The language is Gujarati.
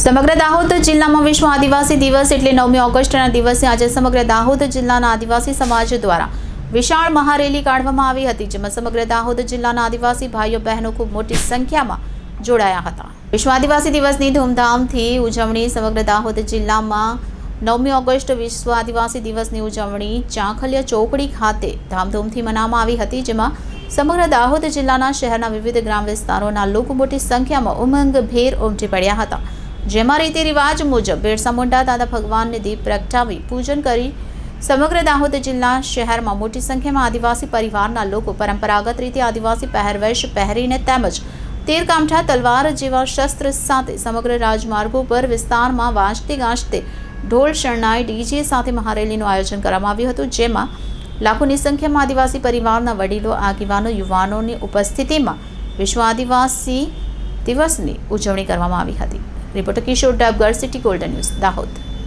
સમગ્ર દાહોદ જિલ્લામાં વિશ્વ આદિવાસી દિવસ એટલે નવમી ઓગસ્ટના દિવસે આજે સમગ્ર દાહોદ જિલ્લાના આદિવાસી સમાજ દ્વારા વિશાળ મહારેલી કાઢવામાં આવી હતી, જેમાં સમગ્ર દાહોદ જિલ્લાના આદિવાસી ભાઈઓ બહેનો ખૂબ મોટી સંખ્યામાં જોડાયા હતા. વિશ્વ આદિવાસી દિવસની ધૂમધામથી ઉજવણી સમગ્ર દાહોદ જિલ્લામાં નવમી ઓગસ્ટ વિશ્વ આદિવાસી દિવસની ઉજવણી ચાંખલિયા ચોકડી ખાતે ધામધૂમથી મનાવવામાં આવી હતી, જેમાં સમગ્ર દાહોદ જિલ્લાના શહેરના વિવિધ ગ્રામ વિસ્તારોના લોકો મોટી સંખ્યામાં ઉમંગભેર ઉમટી પડ્યા હતા. જેમાં રીતિ રિવાજ મુજબ બિરસા મુંડા દાદા ભગવાનને દીપ પ્રગટાવી પૂજન કરી સમગ્ર દાહોદ જિલ્લા શહેરમાં મોટી સંખ્યામાં આદિવાસી પરિવારના લોકો પરંપરાગત રીતે આદિવાસી પહેરવેશ પહેરીને તેમજ તીરકામઠા તલવાર જેવા શસ્ત્ર સાથે સમગ્ર રાજમાર્ગો પર વિસ્તારમાં વાંચતે ગાંચતે ઢોલ શરણાઈ ડીજે સાથે મહારેલીનું આયોજન કરવામાં આવ્યું હતું, જેમાં લાખોની સંખ્યામાં આદિવાસી પરિવારના વડીલો, આગેવાનો, યુવાનોની ઉપસ્થિતિમાં વિશ્વ આદિવાસી દિવસની ઉજવણી કરવામાં આવી હતી. reporter Kishor Dabgar city golden news Dahod